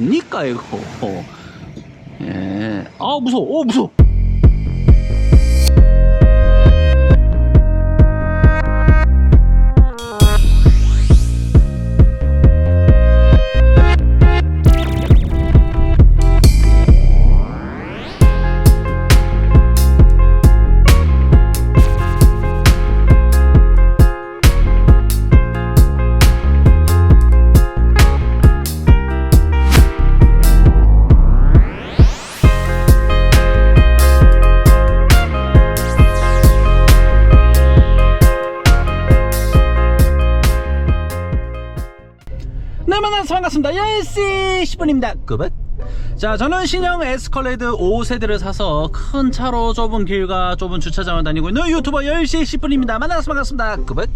뭡니까 이거? 예. 아 무서워. 어 무서워 만나서 반갑습니다. 10시 10분입니다. 꾸벅 자 저는 신형 에스컬레이드 5세대를 사서 큰 차로 좁은 길과 좁은 주차장을 다니고 있는 유튜버 10시 10분입니다. 만나서 반갑습니다. 꾸벅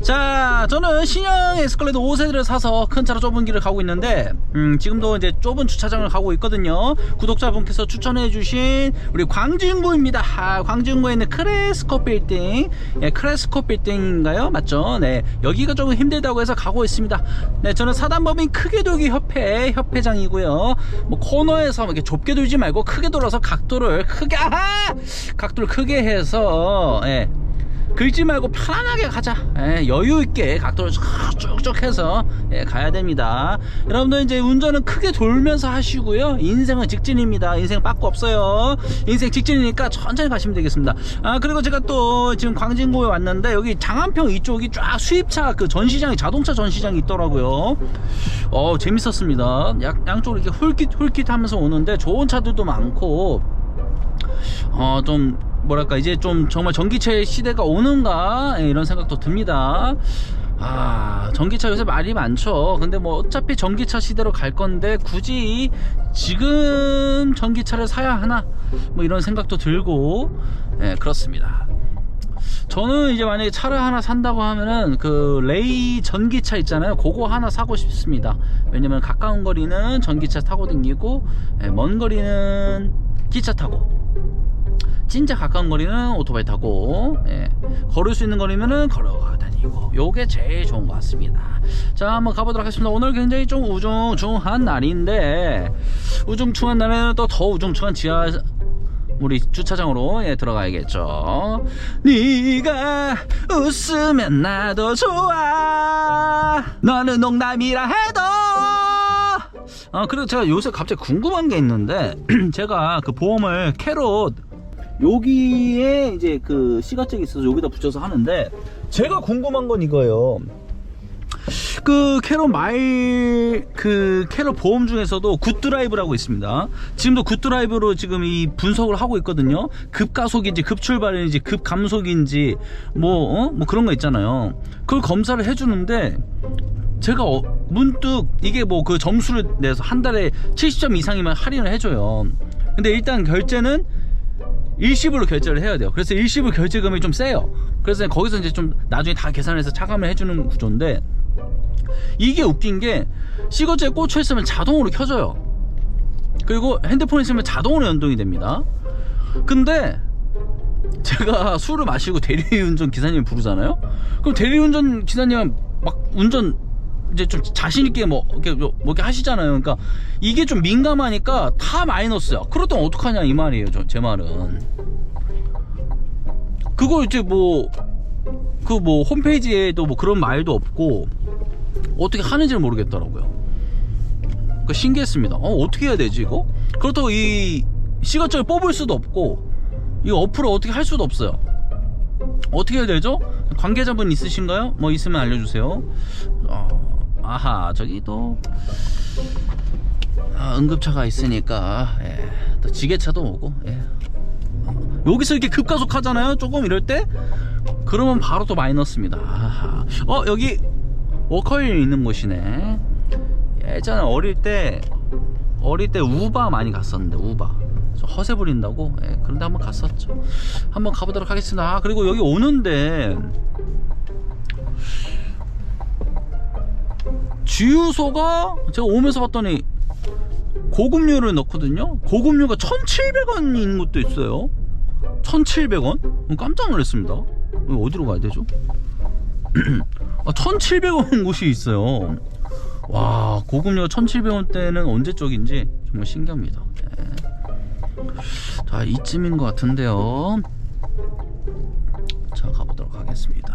자 저는 신형 에스컬레이드 5세대를 사서 큰 차로 좁은 길을 가고 있는데 음, 지금도 이제 좁은 주차장을 가고 있거든요. 구독자분께서 추천해 주신 우리 광진구입니다. 아, 광진구에 있는 크레스코 빌딩. 예, 크레스코 빌딩인가요? 맞죠? 네. 여기가 조금 힘들다고 해서 가고 있습니다. 네 저는 사단법인 크게 돌기 협회 협회장이고요. 뭐 코너에서 이렇게 좁게 돌지 말고 크게 돌아서 각도를 크게 아하! 각도를 크게 해서 예 긁지 말고 편안하게 가자. 예, 여유 있게 각도를 쭉쭉 해서 예, 가야 됩니다. 여러분들 이제 운전은 크게 돌면서 하시고요. 인생은 직진입니다. 인생 빠꾸 없어요. 인생 직진이니까 천천히 가시면 되겠습니다. 아 그리고 제가 또 지금 광진구에 왔는데 여기 장안평 이쪽이 쫙 수입차 그 전시장이 자동차 전시장이 있더라고요. 어 재밌었습니다. 양, 양쪽으로 이렇게 훌깃 훌깃 하면서 오는데 좋은 차들도 많고 어좀 뭐랄까 이제 좀 정말 전기차 시대가 오는가 예, 이런 생각도 듭니다. 아 전기차 요새 말이 많죠. 근데 뭐 어차피 전기차 시대로 갈 건데 굳이 지금 전기차를 사야 하나 뭐 이런 생각도 들고 예, 그렇습니다. 저는 이제 만약에 차를 하나 산다고 하면은 그 레이 전기차 있잖아요. 그거 하나 사고 싶습니다. 왜냐면 가까운 거리는 전기차 타고 다니고 예, 먼 거리는 기차 타고 진짜 가까운 거리는 오토바이 타고 예, 걸을 수 있는 거리면은 걸어가 다니고. 요게 제일 좋은 것 같습니다. 자 한번 가보도록 하겠습니다. 오늘 굉장히 좀 우중충한 날인데 우중충한 날에는 또 더 우중충한 지하 우리 주차장으로 예, 들어가야겠죠. 네가 웃으면 나도 좋아. 너는 농담이라 해도. 아 그리고 제가 요새 갑자기 궁금한 게 있는데 제가 그 보험을 캐롯 여기에 이제 그 시가책이 있어서 여기다 붙여서 하는데 제가 궁금한 건 이거예요. 그 캐롯 마일 그 캐롯 보험 중에서도 굿드라이브라고 있습니다. 지금도 굿드라이브로 지금 이 분석을 하고 있거든요. 급가속인지 급출발인지 급감속인지 뭐 어? 뭐 그런 거 있잖아요. 그걸 검사를 해주는데 제가 어, 문득 이게 뭐 그 점수를 내서 한 달에 70점 이상이면 할인을 해줘요. 근데 일단 결제는 일시불로 결제를 해야 돼요. 그래서 일시불 결제금이 좀 세요. 그래서 거기서 이제 좀 나중에 다 계산해서 차감을 해주는 구조인데 이게 웃긴 게 시거지에 꽂혀 있으면 자동으로 켜져요. 그리고 핸드폰에 있으면 자동으로 연동이 됩니다. 근데 제가 술을 마시고 대리운전 기사님 부르잖아요. 그럼 대리운전 기사님은 막 운전 이제 좀 자신 있게 뭐 이렇게 뭐 이렇게 하시잖아요. 그러니까 이게 좀 민감하니까 다 마이너스야. 그렇다면 어떡하냐 이 말이에요. 저, 제 말은. 그거 이제 뭐그뭐 홈페이지에도 뭐 그런 말도 없고 어떻게 하는지를 모르겠더라고요. 그 신기했습니다. 어 어떻게 해야 되지 이거? 그렇다고 이 시가점을 뽑을 수도 없고 이 어플을 어떻게 할 수도 없어요. 어떻게 해야 되죠? 관계자분 있으신가요? 뭐 있으면 알려주세요. 어, 아하 저기 또 아, 응급차가 있으니까 예, 또 지게차도 오고 예. 여기서 이렇게 급가속하잖아요. 조금 이럴 때 그러면 바로 또 마이너스입니다. 아하. 어 여기 워커힐 있는 곳이네. 예전에 어릴 때 어릴 때 우바 많이 갔었는데 우바 저 허세 부린다고 예, 그런데 한번 갔었죠. 한번 가보도록 하겠습니다. 아, 그리고 여기 오는데 주유소가 제가 오면서 봤더니 고급류를 넣거든요. 고급류가 1,700원인 것도 있어요. 1,700원? 깜짝 놀랐습니다. 어디로 가야 되죠? 아, 1,700원 곳이 있어요. 와 고급료 1700원대는 언제 쪽인지 정말 신기합니다 네. 자 이쯤인 것 같은데요 자 가보도록 하겠습니다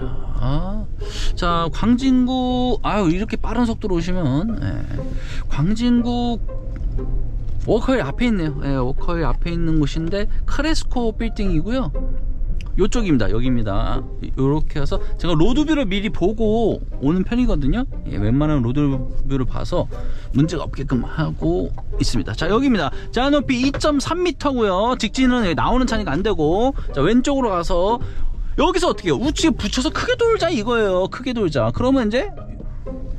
자자자자자자 자 광진구 아유 이렇게 빠른 속도로 오시면 예. 광진구 워커힐 앞에 있네요. 예, 워커힐 앞에 있는 곳인데 크레스코 빌딩이고요. 요쪽입니다. 여기입니다. 요렇게 해서 제가 로드뷰를 미리 보고 오는 편이거든요. 예, 웬만하면 로드뷰를 봐서 문제가 없게끔 하고 있습니다. 자 여기입니다. 자 높이 2.3m고요. 직진은 나오는 차니까 안되고. 자 왼쪽으로 가서 여기서 어떻게 해요 우측에 붙여서 크게 돌자 이거예요 크게 돌자 그러면 이제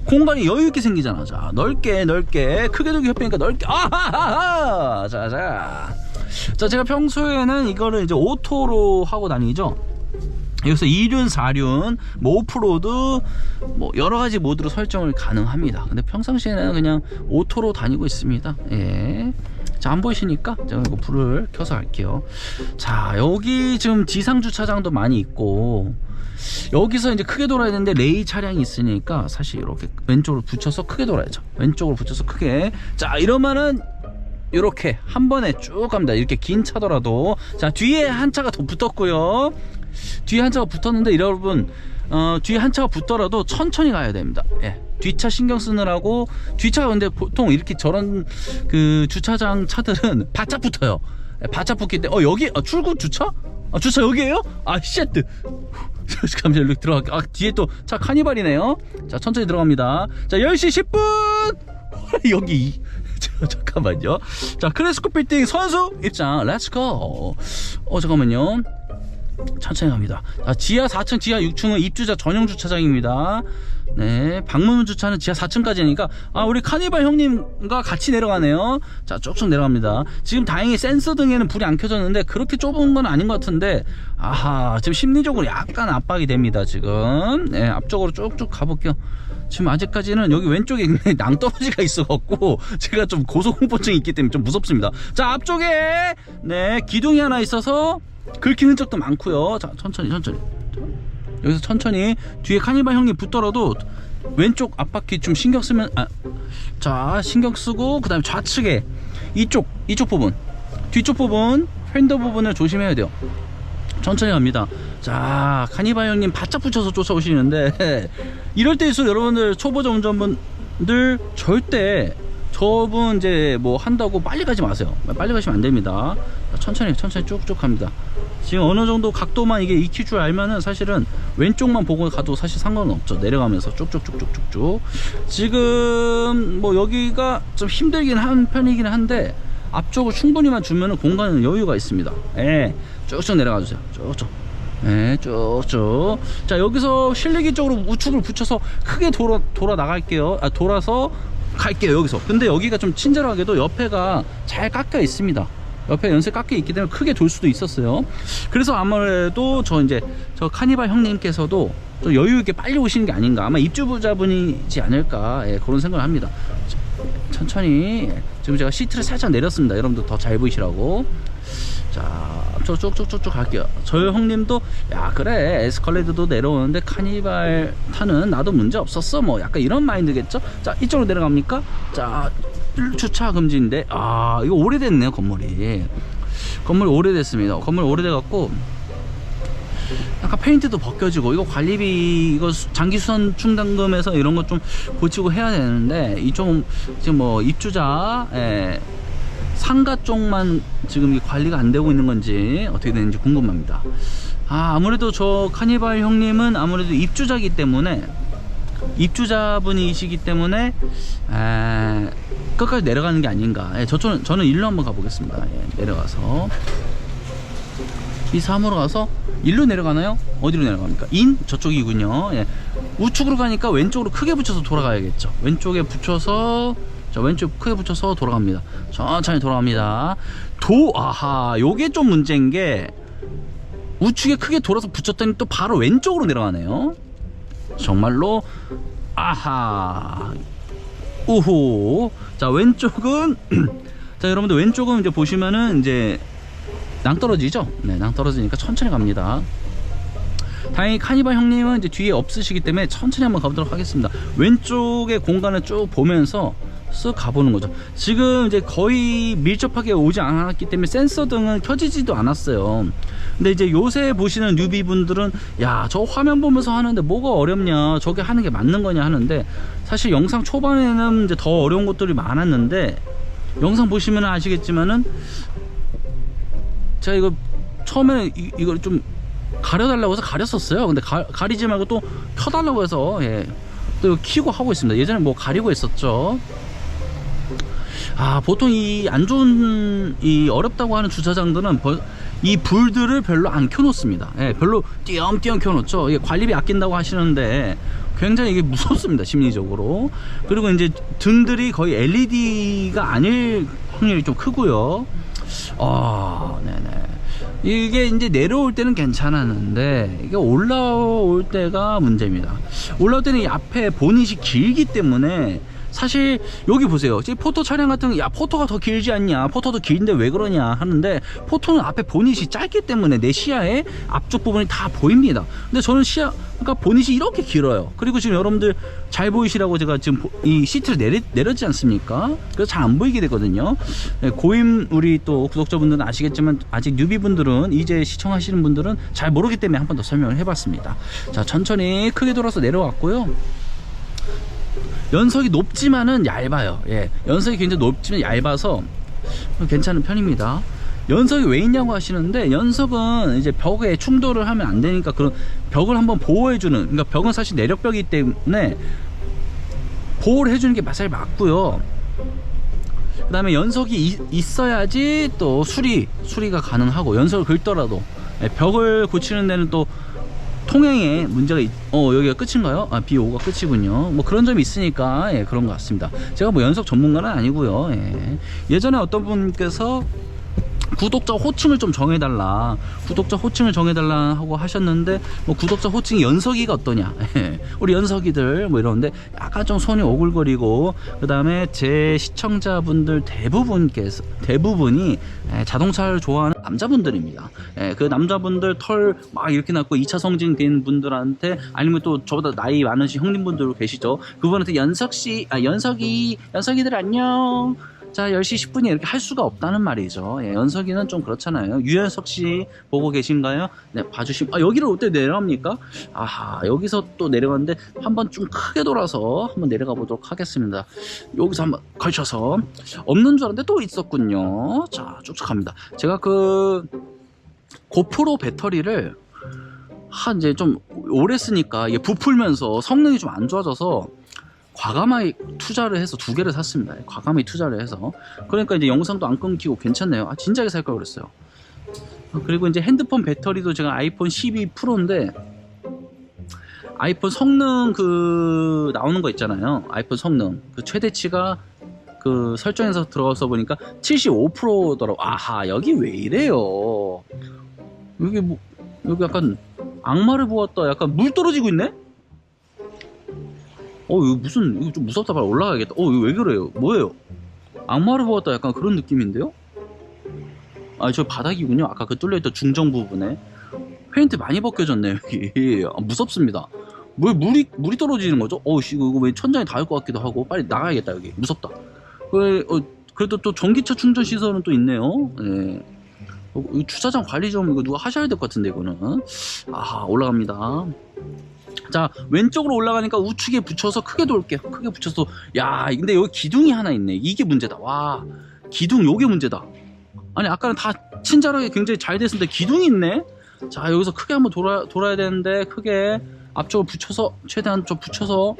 공간이 여유 있게 생기잖아. 자, 넓게 넓게 크게 돌기 협회니까 넓게. 아하하하. 자, 자. 자, 제가 평소에는 이거를 이제 오토로 하고 다니죠. 여기서 2륜, 4륜, 뭐 오프로드, 뭐 여러 가지 모드로 설정을 가능합니다. 근데 평상시에는 그냥 오토로 다니고 있습니다. 예. 자, 안 보이시니까 제가 이거 불을 켜서 갈게요. 자, 여기 지금 지상 주차장도 많이 있고 여기서 이제 크게 돌아야 되는데 레이 차량이 있으니까 사실 이렇게 왼쪽으로 붙여서 크게 돌아야죠. 왼쪽으로 붙여서 크게. 자, 이러면은 이렇게 한 번에 쭉 갑니다. 이렇게 긴 차더라도 자 뒤에 한 차가 더 붙었고요. 뒤에 한 차가 붙었는데 여러분 어, 뒤에 한 차가 붙더라도 천천히 가야 됩니다. 예. 뒷차 신경 쓰느라고 뒷차가 근데 보통 이렇게 저런 그 주차장 차들은 바짝 붙어요. 예, 바짝 붙기 때문에 어 여기 아, 출구 주차? 아 주차 여기에요? 아 쉣. 잠시만 여기 들어갈게. 아 뒤에 또 차 카니발이네요. 자 천천히 들어갑니다. 자 10시 10분 여기 자, 잠깐만요. 자, 크레스코 빌딩 선수 입장. 렛츠고. 어, 잠깐만요. 천천히 갑니다. 자, 지하 4층, 지하 6층은 입주자 전용 주차장입니다. 네, 방문 주차는 지하 4층까지니까 아 우리 카니발 형님과 같이 내려가네요. 자 쭉쭉 내려갑니다. 지금 다행히 센서 등에는 불이 안 켜졌는데 그렇게 좁은 건 아닌 것 같은데 아하 지금 심리적으로 약간 압박이 됩니다. 지금 네 앞쪽으로 쭉쭉 가볼게요. 지금 아직까지는 여기 왼쪽에 낭떠러지가 있어갖고 제가 좀 고소공포증이 있기 때문에 좀 무섭습니다. 자 앞쪽에 네 기둥이 하나 있어서 긁힌 흔적도 많고요. 자 천천히 천천히. 여기서 천천히 뒤에 카니발 형님 붙더라도 왼쪽 앞바퀴 좀 신경 쓰면 아, 자 신경 쓰고 그 다음에 좌측에 이쪽 이쪽 부분 뒤쪽 부분 팬더 부분을 조심해야 돼요. 천천히 갑니다. 자 카니발 형님 바짝 붙여서 쫓아오시는데 이럴 때일수록 여러분들 초보자 운전분들 절대 저분 이제 뭐 한다고 빨리 가지 마세요. 빨리 가시면 안 됩니다. 천천히 천천히 쭉쭉 갑니다. 지금 어느 정도 각도만 이게 익힐 줄 알면은 사실은 왼쪽만 보고 가도 사실 상관은 없죠. 내려가면서 쭉쭉쭉쭉쭉쭉. 지금 뭐 여기가 좀 힘들긴 한 편이긴 한데 앞쪽을 충분히만 주면은 공간은 여유가 있습니다. 예. 쭉쭉 내려가 주세요. 쭉쭉. 네, 쭉쭉. 자, 여기서 실내기 쪽으로 우측을 붙여서 크게 돌아, 돌아 나갈게요. 아, 돌아서 갈게요, 여기서. 근데 여기가 좀 친절하게도 옆에가 잘 깎여 있습니다. 옆에 연세 깎여 있기 때문에 크게 돌 수도 있었어요. 그래서 아무래도 저 이제 저 카니발 형님께서도 좀 여유 있게 빨리 오시는 게 아닌가. 아마 입주부자분이지 않을까. 예, 그런 생각을 합니다. 천천히. 예, 지금 제가 시트를 살짝 내렸습니다. 여러분들 더 잘 보이시라고. 자, 저 쭉쭉쭉쭉 갈게요. 저희 형님도 야 그래 에스컬레이터도 내려오는데 카니발 타는 나도 문제 없었어. 뭐 약간 이런 마인드겠죠. 자 이쪽으로 내려갑니까? 자 주차 금지인데 아 이거 오래됐네요 건물이. 건물 오래됐습니다. 건물 오래돼갖고 약간 페인트도 벗겨지고 이거 관리비 이거 수- 장기 수선 충당금에서 이런 거 좀 고치고 해야 되는데 이쪽 지금 뭐 입주자 예, 상가 쪽만 지금 이 관리가 안 되고 있는 건지 어떻게 되는지 궁금합니다. 아 아무래도 저 카니발 형님은 아무래도 입주자기 때문에 입주자분이시기 때문에 에, 끝까지 내려가는 게 아닌가. 예, 저쪽은 저는 일로 한번 가보겠습니다. 예, 내려가서 이 3으로 가서 일로 내려가나요? 어디로 내려갑니까? 인 저쪽이군요. 예. 우측으로 가니까 왼쪽으로 크게 붙여서 돌아가야겠죠. 왼쪽에 붙여서 자 왼쪽 크게 붙여서 돌아갑니다. 천천히 돌아갑니다. 도 아하 요게 좀 문제인 게 우측에 크게 돌아서 붙였더니 또 바로 왼쪽으로 내려가네요. 정말로 아하 우호 자 왼쪽은 자 여러분들 왼쪽은 이제 보시면은 이제 낭떨어지죠? 네, 낭떨어지니까 천천히 갑니다. 다행히 카니발 형님은 이제 뒤에 없으시기 때문에 천천히 한번 가보도록 하겠습니다. 왼쪽의 공간을 쭉 보면서 쓱 가보는 거죠. 지금 이제 거의 밀접하게 오지 않았기 때문에 센서 등은 켜지지도 않았어요. 근데 이제 요새 보시는 뉴비 분들은 야, 저 화면 보면서 하는데 뭐가 어렵냐, 저게 하는 게 맞는 거냐 하는데 사실 영상 초반에는 이제 더 어려운 것들이 많았는데 영상 보시면 아시겠지만은 제가 이거 처음에 이, 이걸 좀 가려달라고 해서 가렸었어요. 근데 가, 가리지 말고 또 켜달라고 해서 예, 또 키고 하고 있습니다. 예전에 뭐 가리고 있었죠. 아 보통 이 안 좋은 이 어렵다고 하는 주차장들은 벌- 이 불들을 별로 안 켜놓습니다. 예, 별로 띄엄띄엄 켜놓죠. 이게 관리비 아낀다고 하시는데 굉장히 이게 무섭습니다 심리적으로. 그리고 이제 등들이 거의 LED가 아닐 확률이 좀 크고요. 아, 네네. 이게 이제 내려올 때는 괜찮았는데 이게 올라올 때가 문제입니다. 올라올 때는 이 앞에 보닛이 길기 때문에 사실 여기 보세요. 포토 촬영 같은 야 포토가 더 길지 않냐? 포토도 긴데 왜 그러냐 하는데 포토는 앞에 보닛이 짧기 때문에 내 시야에 앞쪽 부분이 다 보입니다. 근데 저는 시야 그러니까 보닛이 이렇게 길어요. 그리고 지금 여러분들 잘 보이시라고 제가 지금 보- 이 시트를 내리, 내렸지 않습니까? 그래서 잘 안 보이게 되거든요. 네, 고임 우리 또 구독자분들은 아시겠지만 아직 뉴비분들은 이제 시청하시는 분들은 잘 모르기 때문에 한 번 더 설명을 해봤습니다. 자 천천히 크게 돌아서 내려왔고요. 연석이 높지만은 얇아요. 예. 연석이 굉장히 높지만 얇아서 괜찮은 편입니다. 연석이 왜 있냐고 하시는데 연석은 이제 벽에 충돌을 하면 안 되니까 그런 벽을 한번 보호해 주는 그러니까 벽은 사실 내력벽이기 때문에 보호를 해주는 게 사실 맞고요. 그 다음에 연석이 이- 있어야지 또 수리 수리가 가능하고 연석을 긁더라도 예, 벽을 고치는 데는 또 통행에 문제가 있, 어 여기가 끝인가요? 아 B5가 끝이군요. 뭐 그런 점이 있으니까 예, 그런 것 같습니다. 제가 뭐 연석 전문가는 아니고요. 예. 예전에 어떤 분께서 구독자 호칭을 좀 정해달라. 구독자 호칭을 정해달라 하고 하셨는데, 뭐 구독자 호칭이 연석이가 어떠냐. 우리 연석이들 뭐 이러는데 약간 좀 손이 오글거리고, 그 다음에 제 시청자분들 대부분께서, 대부분이 예, 자동차를 좋아하는 남자분들입니다. 예, 그 남자분들 털 막 이렇게 났고 2차 성징 된 분들한테 아니면 또 저보다 나이 많으신 형님분들 계시죠. 그분한테 연석씨, 아, 연석이, 연석이들 안녕. 자, 10시 10분이 이렇게 할 수가 없다는 말이죠. 예, 연석이는 좀 그렇잖아요. 유연석 씨 보고 계신가요? 네, 봐주시 아, 여기를 어때 내려갑니까? 아하, 여기서 또 내려갔는데 한번 좀 크게 돌아서 한번 내려가 보도록 하겠습니다. 여기서 한번 걸쳐서 없는 줄 알았는데 또 있었군요. 자, 쭉쭉 갑니다. 제가 그 고프로 배터리를 한 이제 좀 오래 쓰니까 이게 부풀면서 성능이 좀 안 좋아져서 과감하게 투자를 해서 두 개를 샀습니다. 과감히 투자를 해서 그러니까 이제 영상도 안 끊기고 괜찮네요. 아 진작에 살 걸 그랬어요. 아, 그리고 이제 핸드폰 배터리도 제가 아이폰 12 프로인데 아이폰 성능 그 나오는 거 있잖아요. 아이폰 성능 그 최대치가 그 설정에서 들어가서 보니까 75%더라고. 아하 여기 왜 이래요? 여기 뭐 여기 약간 악마를 보았다. 약간 물 떨어지고 있네? 어 이거 무슨 이거 좀 무섭다. 빨리 올라가야겠다. 어 이거 왜 그래요? 뭐예요? 악마를 보았다. 약간 그런 느낌인데요? 아 저 바닥이군요. 아까 그 뚫려있던 중정 부분에. 페인트 많이 벗겨졌네 여기. 아, 무섭습니다. 왜 물이 물이 떨어지는 거죠? 어씨 이거 왜 천장에 닿을 것 같기도 하고. 빨리 나가야겠다 여기. 무섭다. 그, 어, 그래도 또 전기차 충전 시설은 또 있네요. 예. 주차장 관리 좀 이거 누가 하셔야 될 것 같은데 이거는. 아 올라갑니다 자 왼쪽으로 올라가니까 우측에 붙여서 크게 돌게요. 크게 붙여서. 야 근데 여기 기둥이 하나 있네. 이게 문제다. 와 기둥 요게 문제다. 아니 아까는 다 친절하게 굉장히 잘 됐는데 기둥이 있네? 자 여기서 크게 한번 돌아, 돌아야 되는데 크게 앞쪽을 붙여서 최대한 좀 붙여서.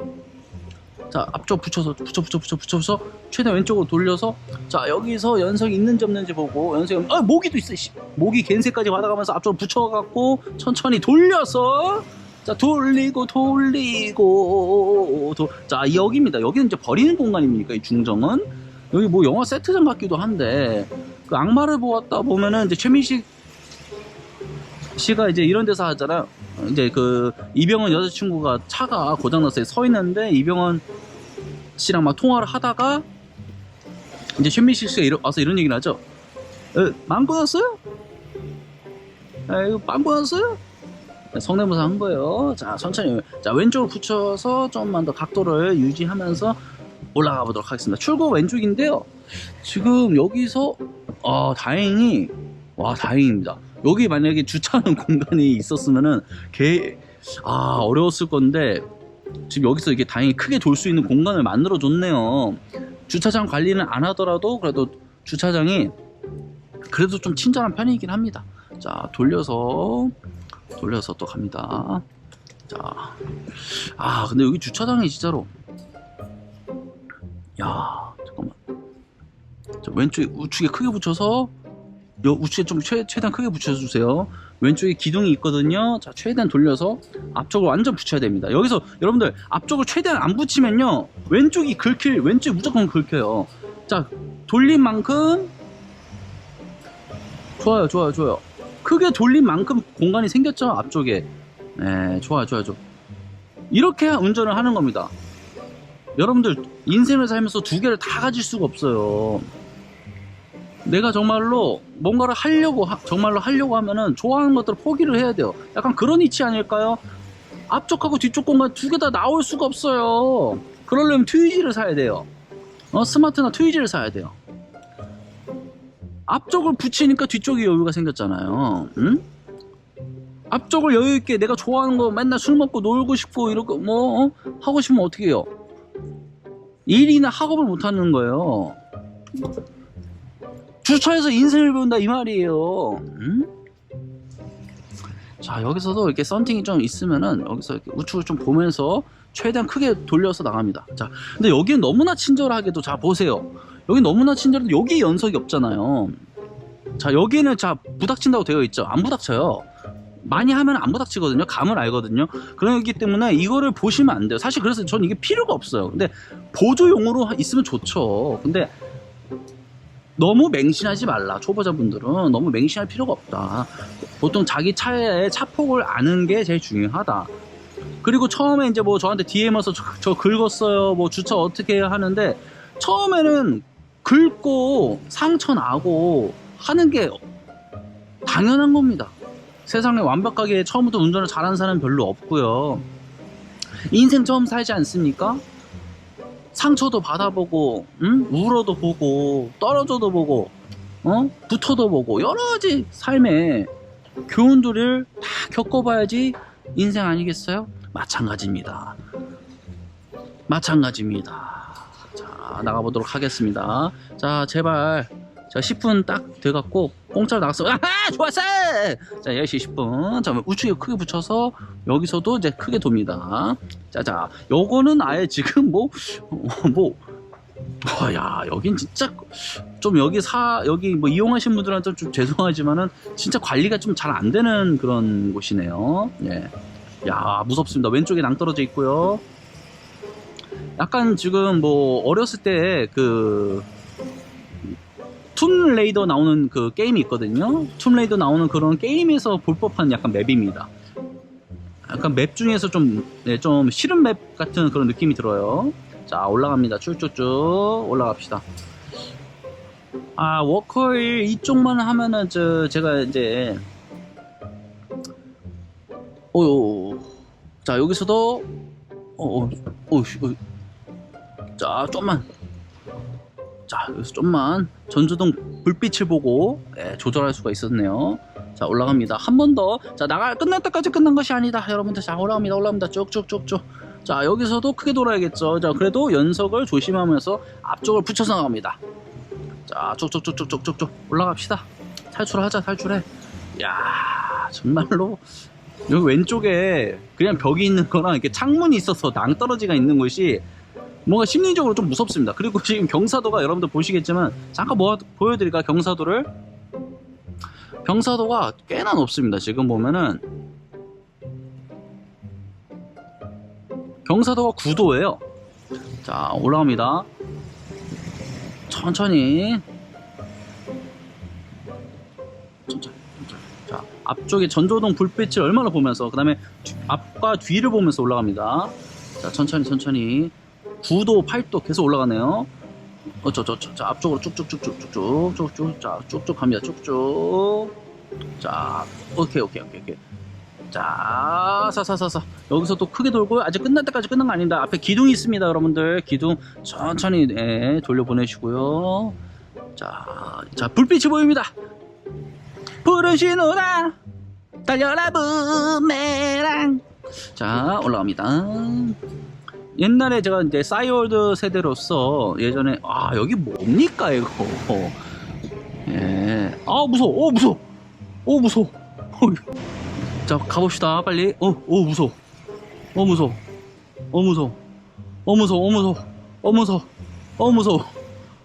자 앞쪽 붙여서 붙여 붙여 붙여 붙여서 최대한 왼쪽으로 돌려서. 자 여기서 연석이 있는지 없는지 보고. 연석이 아 모기도 있어 씨. 모기 겐세까지 받아가면서 앞쪽으로 붙여갖고 천천히 돌려서 자 돌리고 돌리고 도, 자 여기입니다. 여기는 이제 버리는 공간입니까 이 중정은? 여기 뭐 영화 세트장 같기도 한데 그 악마를 보았다 보면은 이제 최민식 씨가 이제 이런 데서 하잖아요 이제 그 이병헌 여자친구가 차가 고장났어요. 서 있는데 이병헌 씨랑 막 통화를 하다가 이제 최민식 씨가 이러, 와서 이런 얘기를 하죠. 에, 망고 났어요? 에, 이거 망고 났어요? 성대모사 한 거예요. 자, 천천히. 자, 왼쪽으로 붙여서 좀만 더 각도를 유지하면서 올라가 보도록 하겠습니다. 출구 왼쪽인데요. 지금 여기서, 아, 다행히, 와, 다행입니다. 여기 만약에 주차하는 공간이 있었으면은, 개, 아, 어려웠을 건데, 지금 여기서 이게 다행히 크게 돌 수 있는 공간을 만들어 줬네요. 주차장 관리는 안 하더라도 그래도 주차장이 그래도 좀 친절한 편이긴 합니다. 자, 돌려서 돌려서 또 갑니다. 자, 아 근데 여기 주차장이 진짜로, 야 잠깐만. 자, 왼쪽에 우측에 크게 붙여서 여 우측에 좀 최, 최대한 크게 붙여주세요. 왼쪽에 기둥이 있거든요. 자, 최대한 돌려서 앞쪽을 완전 붙여야 됩니다. 여기서 여러분들 앞쪽을 최대한 안 붙이면요, 왼쪽이 긁힐 왼쪽 무조건 긁혀요. 자, 돌린 만큼 좋아요, 좋아요, 좋아요. 크게 돌린 만큼 공간이 생겼죠 앞쪽에. 네, 좋아요, 좋아요, 좋아. 이렇게 운전을 하는 겁니다. 여러분들 인생을 살면서 두 개를 다 가질 수가 없어요. 내가 정말로 뭔가를 하려고 하- 정말로 하려고 하면은 좋아하는 것들을 포기를 해야 돼요. 약간 그런 이치 아닐까요? 앞쪽하고 뒤쪽 공간 두 개 다 나올 수가 없어요. 그러려면 트위지를 사야 돼요. 어, 스마트나 트위지를 사야 돼요. 앞쪽을 붙이니까 뒤쪽에 여유가 생겼잖아요. 응? 앞쪽을 여유 있게 내가 좋아하는 거 맨날 술 먹고 놀고 싶고 이러고 뭐 어? 하고 싶으면 어떻게 해요? 일이나 학업을 못 하는 거예요. 주차해서 인생을 배운다 이 말이에요. 응? 자 여기서도 이렇게 썬팅이 좀 있으면은 여기서 이렇게 우측을 좀 보면서 최대한 크게 돌려서 나갑니다. 자 근데 여기는 너무나 친절하게도 자 보세요. 여기 너무나 친절해도 여기 연석이 없잖아요. 자 여기는 자 부닥친다고 되어 있죠. 안 부닥쳐요. 많이 하면 안 부닥치거든요. 감을 알거든요. 그렇기 때문에 이거를 보시면 안 돼요. 사실 그래서 전 이게 필요가 없어요. 근데 보조용으로 있으면 좋죠. 근데 너무 맹신하지 말라. 초보자분들은 너무 맹신할 필요가 없다. 보통 자기 차의 차폭을 아는 게 제일 중요하다. 그리고 처음에 이제 뭐 저한테 DM에서 저, 저 긁었어요. 뭐 주차 어떻게 해야 하는데 처음에는 긁고 상처 나고 하는 게 당연한 겁니다. 세상에 완벽하게 처음부터 운전을 잘하는 사람은 별로 없고요. 인생 처음 살지 않습니까? 상처도 받아보고, 응? 울어도 보고, 떨어져도 보고, 어? 붙어도 보고, 여러 가지 삶의 교훈들을 다 겪어봐야지 인생 아니겠어요? 마찬가지입니다. 마찬가지입니다. 자, 나가보도록 하겠습니다. 자, 제발. 자, 10분 딱 돼갖고, 공짜로 나갔어. 아하! 좋았어! 자, 10시 10분. 자, 우측에 크게 붙여서, 여기서도 이제 크게 돕니다. 자, 자, 요거는 아예 지금 뭐, 어, 뭐, 와, 야, 여긴 진짜, 좀 여기 사, 여기 뭐 이용하신 분들한테 좀 죄송하지만은, 진짜 관리가 좀 잘 안 되는 그런 곳이네요. 예. 야, 무섭습니다. 왼쪽에 낭 떨어져 있고요. 약간 지금 뭐, 어렸을 때 그, 툼 레이더 나오는 그 게임이 있거든요. 툼 레이더 나오는 그런 게임에서 볼 법한 약간 맵입니다. 약간 맵 중에서 좀, 네, 좀 싫은 맵 같은 그런 느낌이 들어요. 자, 올라갑니다. 쭉쭉쭉 올라갑시다. 아, 워커일 이쪽만 하면은 저, 제가 이제, 오, 자, 여기서도, 어, 어, 어, 씨, 어, 자, 좀만. 자, 여기서 좀만 전조등 불빛을 보고 예, 조절할 수가 있었네요. 자, 올라갑니다. 한 번 더. 자, 나가 끝날 때까지 끝난 것이 아니다. 여러분들 자, 올라갑니다. 올라갑니다. 쭉쭉쭉쭉. 자, 여기서도 크게 돌아야겠죠. 자, 그래도 연석을 조심하면서 앞쪽을 붙여서 나갑니다. 자, 쭉쭉쭉쭉쭉쭉 올라갑시다. 탈출하자, 탈출해. 야, 정말로 여기 왼쪽에 그냥 벽이 있는 거랑 이렇게 창문이 있어서 낭떠러지가 있는 곳이 뭔가 심리적으로 좀 무섭습니다. 그리고 지금 경사도가 여러분들 보시겠지만 잠깐 뭐 보여드릴까 경사도를 경사도가 꽤나 높습니다. 지금 보면은 경사도가 9도예요. 자 올라갑니다. 천천히 천천히 천천히 자 앞쪽에 전조등 불빛을 얼마나 보면서 그 다음에 앞과 뒤를 보면서 올라갑니다. 자 천천히 천천히 9도, 8도 계속 올라가네요. 어, 저, 저, 저, 자, 앞쪽으로 쭉쭉쭉쭉쭉쭉, 쭉쭉, 자, 쭉쭉 갑니다. 쭉쭉. 자, 오케이, 오케이, 오케이, 오케이. 자, 사사사사. 여기서 또 크게 돌고 아직 끝날 때까지 끝난 거 아닙니다. 앞에 기둥이 있습니다, 여러분들. 기둥 천천히 예, 돌려 보내시고요. 자, 자 불빛이 보입니다. 푸른 신호다. 달려라 부메랑. 자, 올라갑니다. 옛날에 제가 이제 싸이월드 세대로서 예전에 아 여기 뭡니까 이거 예. 아 무서워. 어 무서워. 어 무서워. 자 가봅시다 빨리. 어, 어 무서워. 어 무서워. 어 무서워. 어 무서워. 어 무서워. 어 무서워. 어 무서워.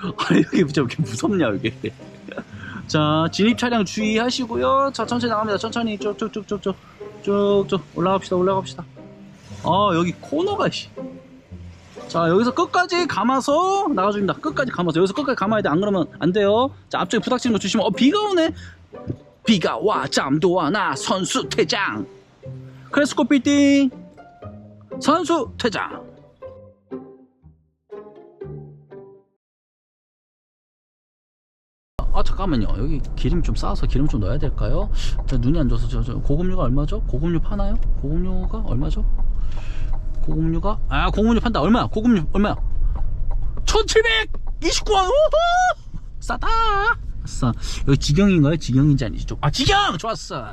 아 여기 왜 저렇게 무섭냐 여기. 자 진입 차량 주의하시고요. 자 천천히 나갑니다. 천천히 쭉쭉쭉쭉쭉 쭉쭉 올라갑시다. 올라갑시다. 아 여기 코너가 씨. 자 여기서 끝까지 감아서 나가줍니다. 끝까지 감아서. 여기서 끝까지 감아야 돼. 안 그러면 안 돼요. 자 앞쪽에 부닥치는 거 조심해 어 비가 오네. 비가 와. 잠도 와 나 선수 퇴장. 크레스코 빌딩 선수 퇴장. 아 잠깐만요. 여기 기름 좀 쌓아서 기름 좀 넣어야 될까요? 저 눈이 안 좋아서 저, 저 고급류가 얼마죠? 고급류 파나요? 고급류가 얼마죠? 고급류가? 아 고급류 판다. 얼마야? 고급류 얼마야? 1729원 우후 싸다. 아싸. 여기 직영인가요? 직영인지 아니지? 좀. 아 직영! 좋았어